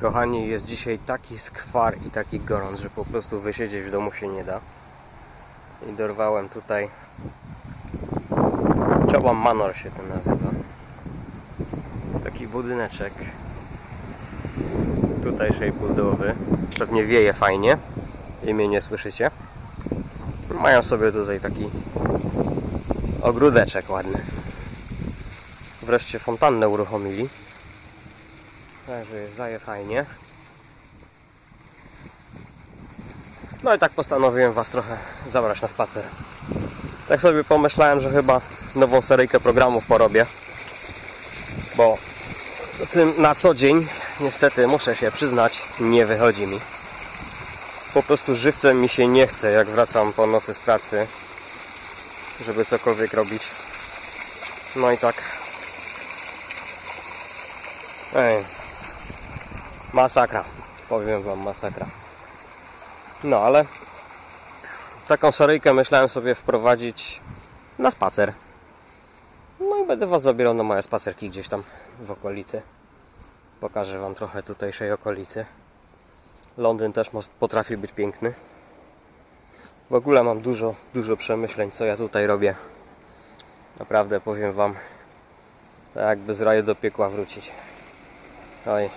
Kochani, jest dzisiaj taki skwar i taki gorąc, że po prostu wysiedzieć w domu się nie da. I dorwałem tutaj Czobam Manor się to nazywa. Jest taki budyneczek tutejszej budowy. Pewnie wieje fajnie i mnie nie słyszycie. Mają sobie tutaj taki ogródeczek ładny. Wreszcie fontannę uruchomili. Także zaje fajnie. No i tak postanowiłem Was trochę zabrać na spacer. Tak sobie pomyślałem, że chyba nową seryjkę programów porobię. Bo z tym na co dzień, niestety muszę się przyznać, nie wychodzi mi. Po prostu żywcem mi się nie chce, jak wracam po nocy z pracy, żeby cokolwiek robić. No i tak. Ej, Masakra. Powiem wam masakra. No ale taką seryjkę myślałem sobie wprowadzić na spacer. No i będę was zabierał na moje spacerki gdzieś tam w okolicy. Pokażę wam trochę tutejszej okolicy. Londyn też potrafi być piękny. W ogóle mam dużo, dużo przemyśleń, co ja tutaj robię. Naprawdę powiem wam, tak jakby z raju do piekła wrócić. Oj,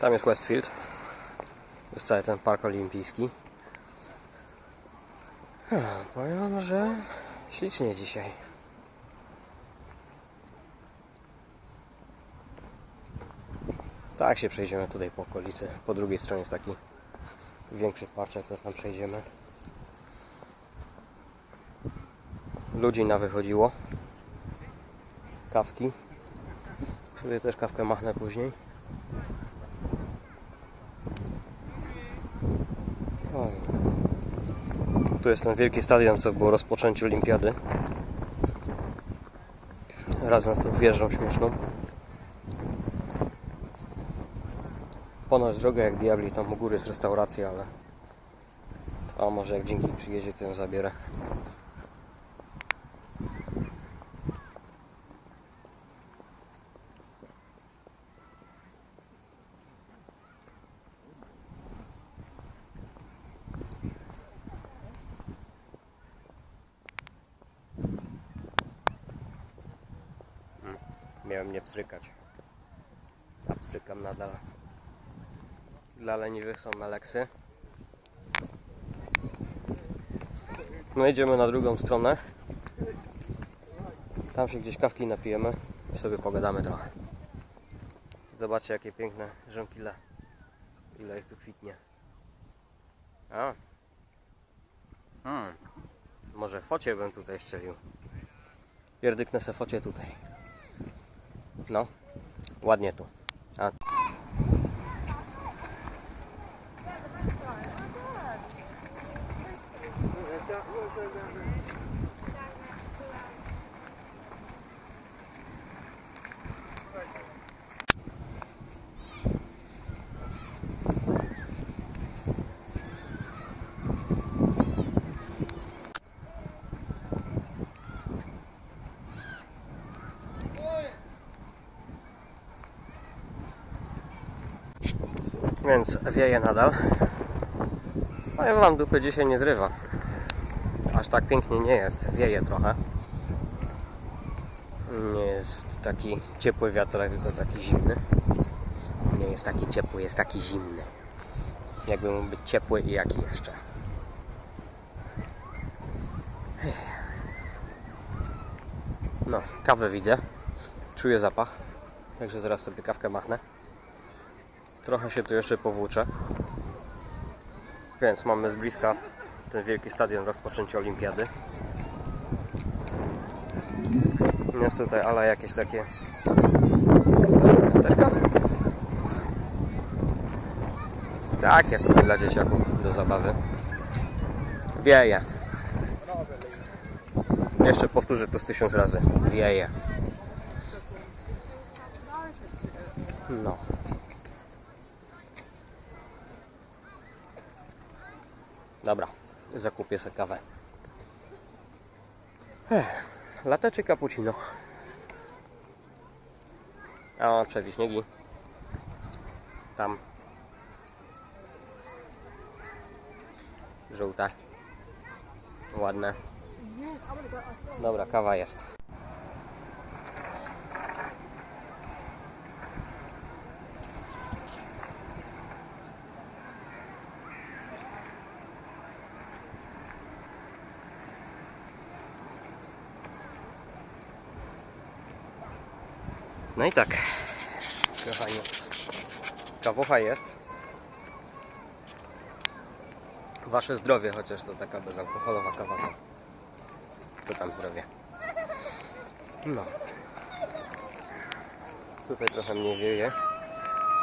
Tam jest Westfield. Jest cały ten park olimpijski. Hmm, powiem że ślicznie dzisiaj. Tak się przejdziemy tutaj po okolicy. Po drugiej stronie jest taki większy parczek, to tam przejdziemy. Ludzi na wychodziło. Kawki. Sobie też kawkę machnę później. Tu jest ten wielki stadion, co było rozpoczęcie olimpiady. Razem z tą wieżą śmieszną. Ponoć droga jak diabli, tam u góry jest restauracja, ale... A może jak dzięki przyjedzie, to ją zabierę. Miałem nie pstrykać. A pstrykam nadal. Dla leniwych są Aleksy. No idziemy na drugą stronę. Tam się gdzieś kawki napijemy i sobie pogadamy trochę. Zobaczcie jakie piękne żonkile. Ile ich tu kwitnie. A. Hmm. Może focie bym tutaj szczelił. Pierdyknę se focie tutaj. No, ładnie tu. A. Więc wieje nadal. Powiem wam, dupy dzisiaj nie zrywa. Aż tak pięknie nie jest. Wieje trochę. Nie jest taki ciepły wiatrek, tylko taki zimny. Nie jest taki ciepły, jest taki zimny. Jakby mógł być ciepły i jaki jeszcze. No, kawę widzę. Czuję zapach. Także zaraz sobie kawkę machnę. Trochę się tu jeszcze powłóczę. Więc mamy z bliska ten wielki stadion rozpoczęcia olimpiady. Jest tutaj ale jakieś takie. Tak, jak dla dzieciaków do zabawy. Wieje. Jeszcze powtórzę to z tysiąc razy. Wieje. No. Dobra, zakupię sobie kawę. Ech, latte czy cappuccino? O, przewiśniegi. Tam. Żółte. Ładne. Dobra, kawa jest. No i tak, kochani, kawucha jest. Wasze zdrowie, chociaż to taka bezalkoholowa kawa. Co tam zdrowie? No. Tutaj trochę mniej wieje.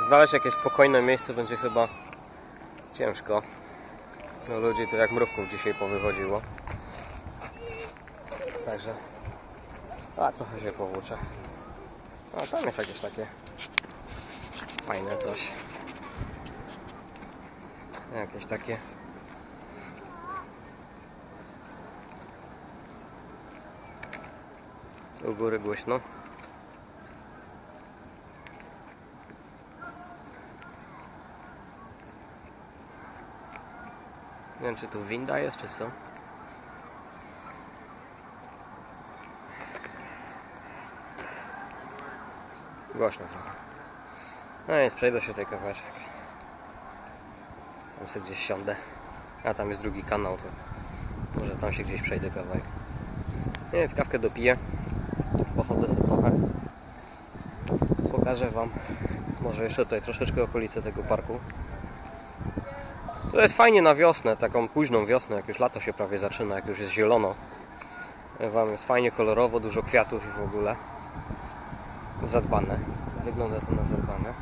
Znaleźć jakieś spokojne miejsce będzie chyba ciężko. No ludzi to jak mrówków dzisiaj powychodziło. Także... A, trochę się powłóczę. A tam jest jakieś takie fajne coś. Jakieś takie. U góry głośno. Nie wiem czy tu winda jest czy co? Głośno trochę. No więc przejdę się tej kawałeczek. Tam sobie gdzieś siądę. A tam jest drugi kanał, to może tam się gdzieś przejdę kawałek. No Więc kawkę dopiję. Pochodzę sobie trochę. Pokażę Wam może jeszcze tutaj troszeczkę okolice tego parku. To jest fajnie na wiosnę, taką późną wiosnę, jak już lato się prawie zaczyna, jak już jest zielono. Wam jest fajnie kolorowo, dużo kwiatów i w ogóle zadbane. Wygląda to na zadbane.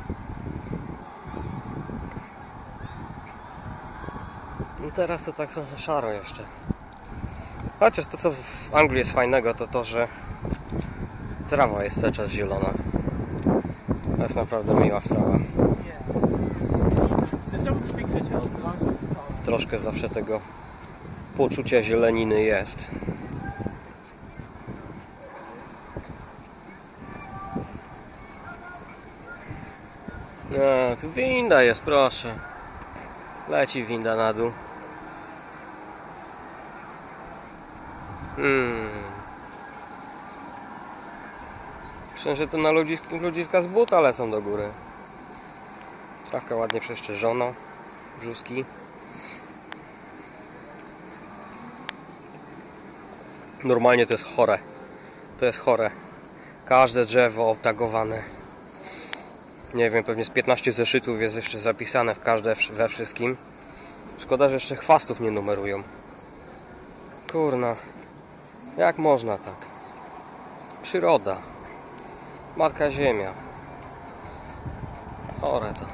No teraz to tak trochę szaro jeszcze. Chociaż to co w Anglii jest fajnego to to, że trawa jest cały czas zielona. To jest naprawdę miła sprawa. Troszkę zawsze tego poczucia zieleniny jest. A, tu winda jest, proszę. Leci winda na dół. Hmm. Myślę, że to na ludziska, z buta lecą do góry. Trawka ładnie przeszczerzono. Brzuski. Normalnie to jest chore. To jest chore. Każde drzewo obtagowane. Nie wiem, pewnie z 15 zeszytów jest jeszcze zapisane w każde we wszystkim. Szkoda, że jeszcze chwastów nie numerują. Kurna. Jak można tak? Przyroda. Matka Ziemia. Chore to.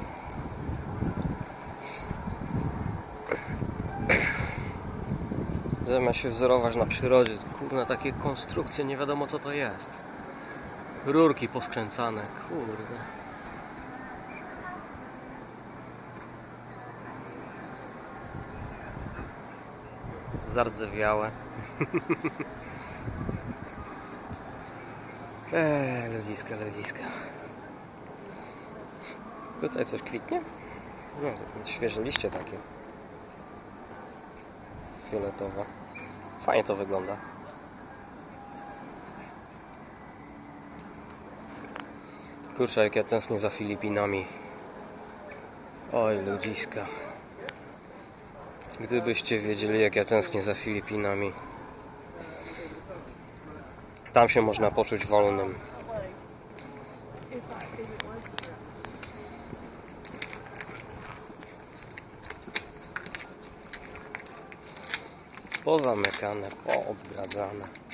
Zamiast się wzorować na przyrodzie, kurna takie konstrukcje, nie wiadomo co to jest. Rurki poskręcane, kurde. Zardzewiałe. Eee, ludziska, ludziska. Tutaj coś kwitnie? Nie, to świeże liście takie. Fioletowe. Fajnie to wygląda. Kurczę, jak ja tęsknię za Filipinami. Oj, ludziska. Gdybyście wiedzieli, jak ja tęsknię za Filipinami. Tam się można poczuć wolnym. Pozamykane, poobgradzane.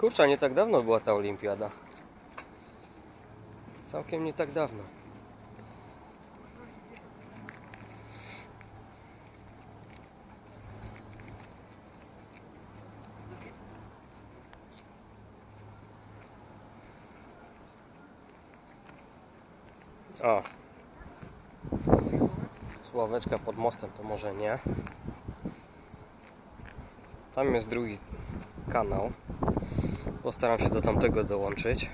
Kurczę, nie tak dawno była ta olimpiada. Całkiem nie tak dawno. O. Sławeczka pod mostem to może nie. Tam jest drugi kanał. Postaram się do tamtego dołączyć.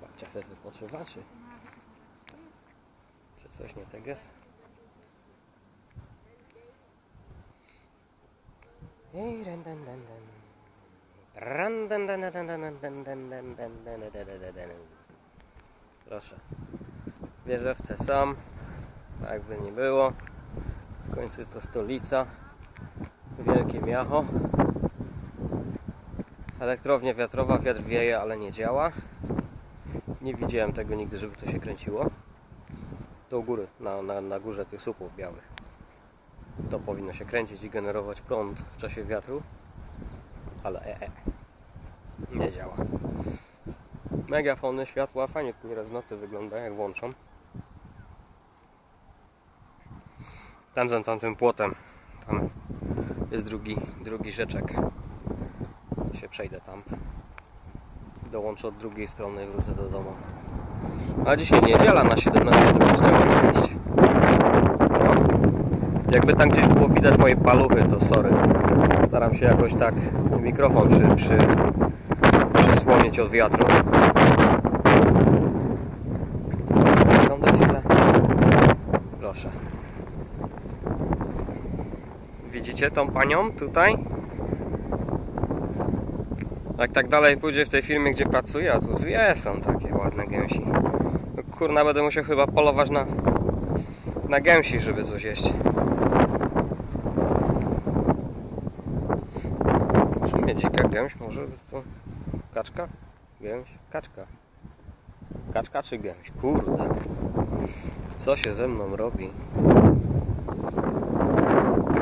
Babcia chce wypoczywa, czy... Czy coś nie tak jest? Ej, ran, dan, dan, dan. Ran, dan, dan. Proszę. Wieżowce są. Jakby nie było. W końcu to stolica. Wielkie miacho. Elektrownia wiatrowa, wiatr wieje, ale nie działa. Nie widziałem tego nigdy, żeby to się kręciło. Do góry, na, na, na górze tych słupów białych. To powinno się kręcić i generować prąd w czasie wiatru. Ale e, e. Nie działa. Megafony, światła, fajnie to nieraz w nocy wygląda, jak włączą. Tam za tamtym płotem. Tam jest drugi, drugi rzeczek. Się przejdę tam. Dołączę od drugiej strony i wrócę do domu. A dzisiaj niedziela na 17 do kościoła oczywiście. No. Jakby tam gdzieś było widać moje paluchy, to sorry. Staram się jakoś tak mikrofon przy, przy, przysłonić od wiatru. Wygląda źle. Proszę. Widzicie tą panią tutaj? Jak tak dalej pójdzie w tej firmie, gdzie pracuję, a tu wie, są takie ładne gęsi. No, kurna, będę musiał chyba polować na, na gęsi, żeby coś jeść. W sumie dzika gęś, może to kaczka? Gęś? Kaczka. Kaczka czy gęś? Kurde. Co się ze mną robi?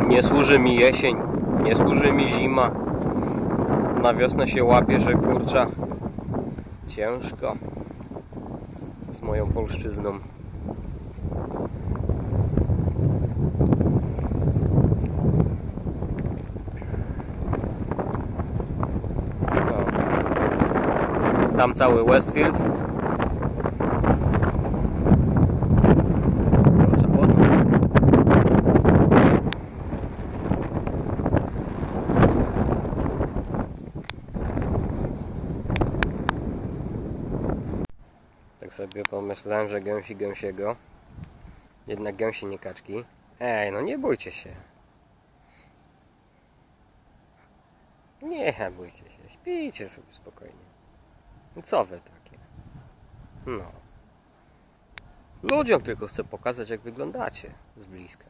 Nie służy mi jesień, nie służy mi zima. Na wiosnę się łapie, że kurcza ciężko z moją polszczyzną. Tam cały Westfield. Proszę, ładnie. Sobie pomyślałem, że gęsi gęsiego. Jednak gęsi nie kaczki. Ej, no nie bójcie się. Nie bójcie się, śpijcie sobie spokojnie. No co wy takie? No. Ludziom tylko chcę pokazać, jak wyglądacie z bliska.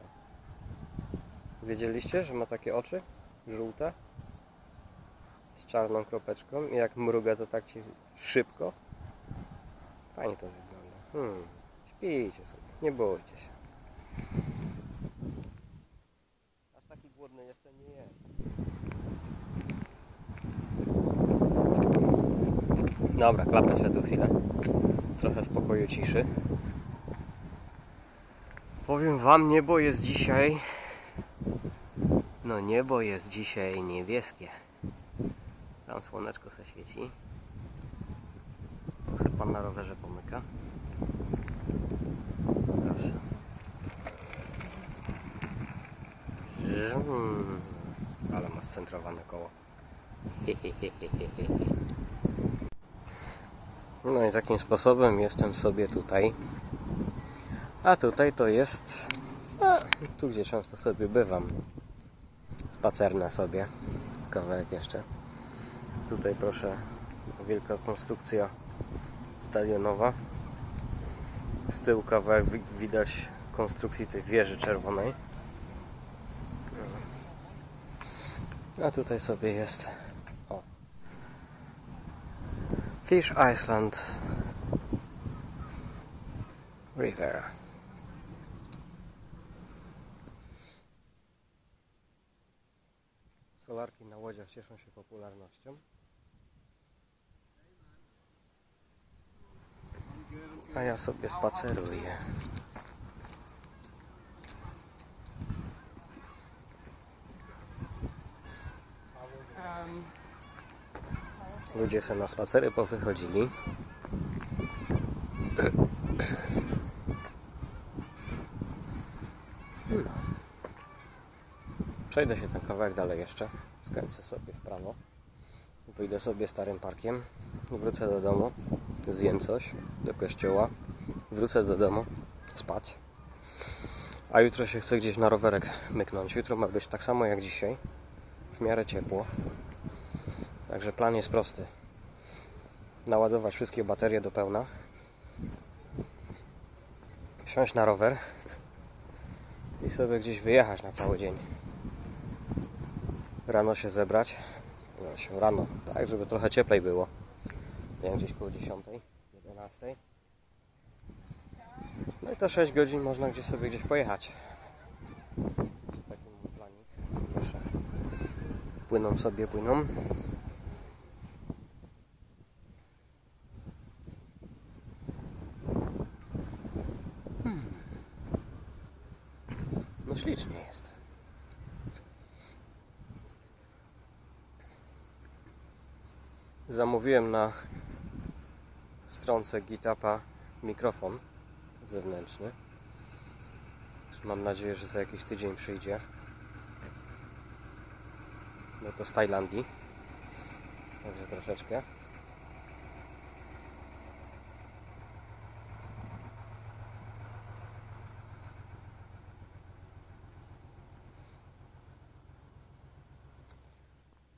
Wiedzieliście, że ma takie oczy żółte? Z czarną kropeczką i jak mruga to tak ci szybko. Fajnie to wygląda. Hmm. Śpijcie sobie, nie bójcie się. Aż taki głodny jeszcze nie jest. Dobra, klapnę sobie tu chwilę. Trochę spokoju, ciszy. Powiem wam, niebo jest dzisiaj... No niebo jest dzisiaj niebieskie. Tam słoneczko se świeci. Pan na rowerze pomyka. Proszę. Ale ma scentrowane koło. No i takim sposobem jestem sobie tutaj. A tutaj to jest... A, tu gdzie często sobie bywam. Spacerna sobie. Kawałek jeszcze. Tutaj proszę, wielka konstrukcja stadionowa. Z tyłu kawałek wi- widać konstrukcji tej wieży czerwonej. A tutaj sobie jest o. Fish Island Riviera. Solarki na łodziach cieszą się popularnością. A ja sobie spaceruję. Ludzie sobie na spacery powychodzili. No. Przejdę się ten kawałek dalej jeszcze. Skręcę sobie w prawo. Wyjdę sobie starym parkiem. Wrócę do domu. Zjem coś do kościoła. Wrócę do domu. Spać. A jutro się chcę gdzieś na rowerek myknąć. Jutro ma być tak samo jak dzisiaj. W miarę ciepło. Także plan jest prosty. Naładować wszystkie baterie do pełna. Wsiąść na rower i sobie gdzieś wyjechać na cały dzień. Rano się zebrać. No się rano, tak, żeby trochę cieplej było. Wiem, gdzieś koło 10, 11. No i to 6 godzin można gdzieś sobie gdzieś pojechać. Taki mój planik. Proszę. Płyną sobie, płyną. Hmm. No ślicznie jest. Zamówiłem na stronce GitHuba mikrofon zewnętrzny. Mam nadzieję, że za jakiś tydzień przyjdzie. No to z Tajlandii. Także troszeczkę.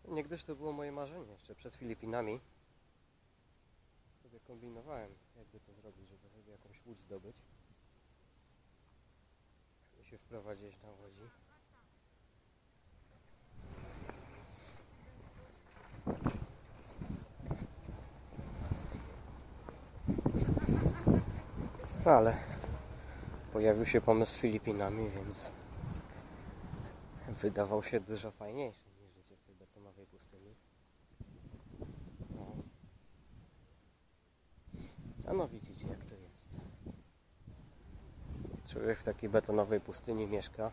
Niegdyś to było moje marzenie, jeszcze przed Filipinami. Kombinowałem, jakby to zrobić, żeby sobie jakąś łódź zdobyć i się wprowadzić na łodzi. Ale pojawił się pomysł z Filipinami, więc wydawał się dużo fajniejszy niż życie w tej betonowej pustyni. No. A no widzicie jak to jest. Człowiek w takiej betonowej pustyni mieszka.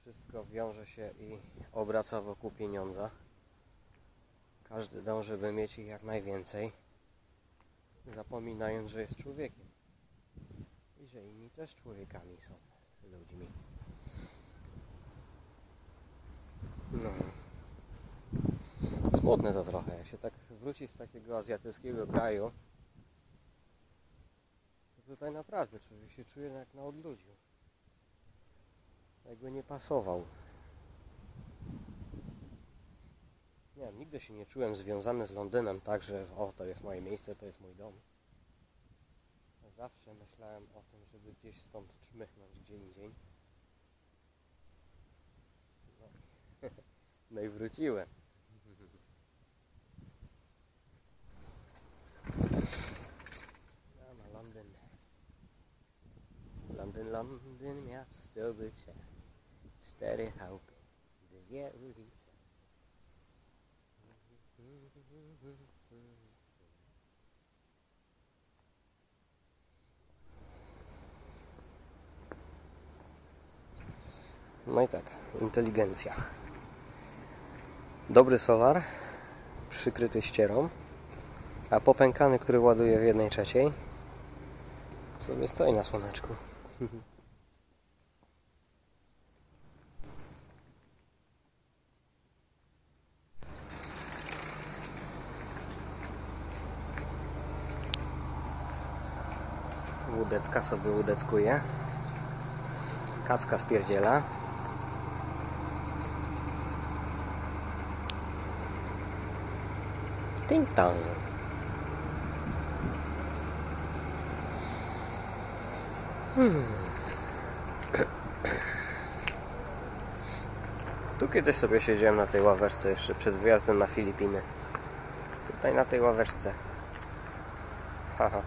Wszystko wiąże się i obraca wokół pieniądza. Każdy dąży, by mieć ich jak najwięcej, zapominając, że jest człowiekiem. I że inni też człowiekami są ludźmi. No. Smutne to trochę. Jak się tak wróci z takiego azjatyckiego kraju, to tutaj naprawdę człowiek się czuje jak na odludziu. Jakby nie pasował. Nie wiem, nigdy się nie czułem związany z Londynem tak, że o, to jest moje miejsce, to jest mój dom. Zawsze myślałem o tym, żeby gdzieś stąd czmychnąć gdzie indziej. No, no i wróciłem. No, na Londyn. Londyn, Londyn, miasto bycia. Cztery chałupy, dwie ulice. No i tak, inteligencja. Dobry sowar, przykryty ścierą, a popękany, który ładuje w jednej trzeciej, sobie stoi na słoneczku. Łódecka sobie łudeckuje. Kacka spierdziela. Ting tong. Tu kiedyś sobie siedziałem na tej ławeczce jeszcze przed wyjazdem na Filipiny. Tutaj na tej ławeczce. Haha.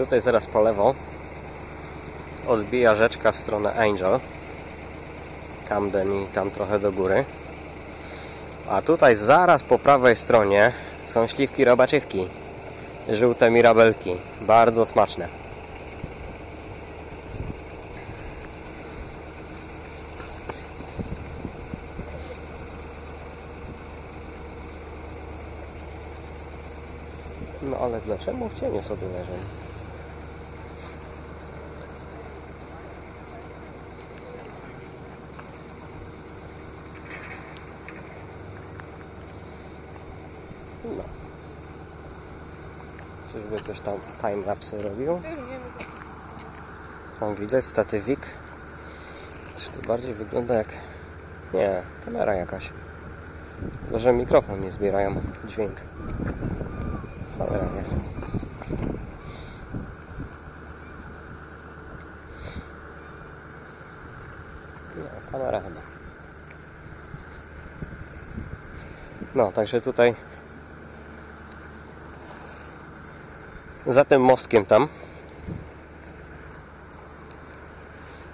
Tutaj zaraz po lewo odbija rzeczka w stronę Angel. Camden i tam trochę do góry. A tutaj zaraz po prawej stronie są śliwki robaczywki. Żółte mirabelki. Bardzo smaczne. No ale dlaczego w cieniu sobie leżą? No. Czyżby coś tam timelapse robił? Tam widać statywik. Czy to bardziej wygląda jak... Nie, kamera jakaś. Chyba, że mikrofon nie zbierają dźwięk. Cholera nie. No, kamera chyba. No, także tutaj za tym mostkiem tam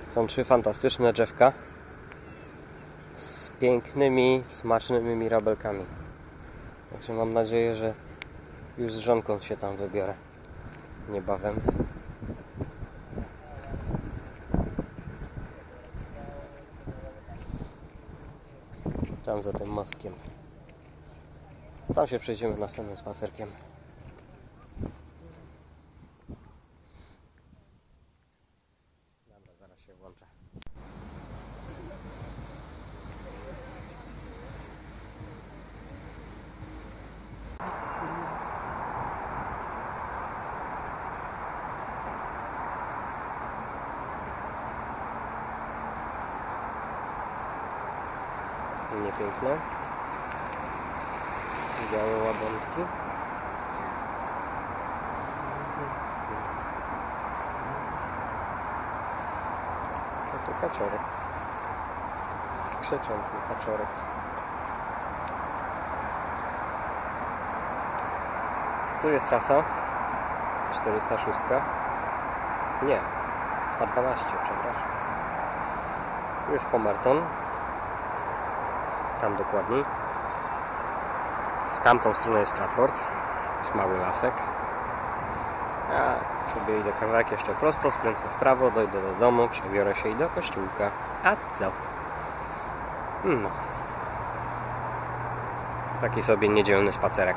są trzy fantastyczne drzewka z pięknymi, smacznymi mirabelkami. Także mam nadzieję, że już z żonką się tam wybiorę niebawem. Tam za tym mostkiem. Tam się przejdziemy następnym spacerkiem. Dobra, zaraz się włączę. Nie piękne. Białe ładunki. A to kaczorek. Skrzeczący kaczorek. Tu jest trasa 406. Nie, A12, przepraszam. Tu jest Homerton. Tam dokładniej. Tamtą stronę jest Stratford. Jest mały lasek. Ja sobie idę kawałek jeszcze prosto, skręcę w prawo, dojdę do domu, przebiorę się i do kościółka. A co? No. Taki sobie niedzielny spacerek.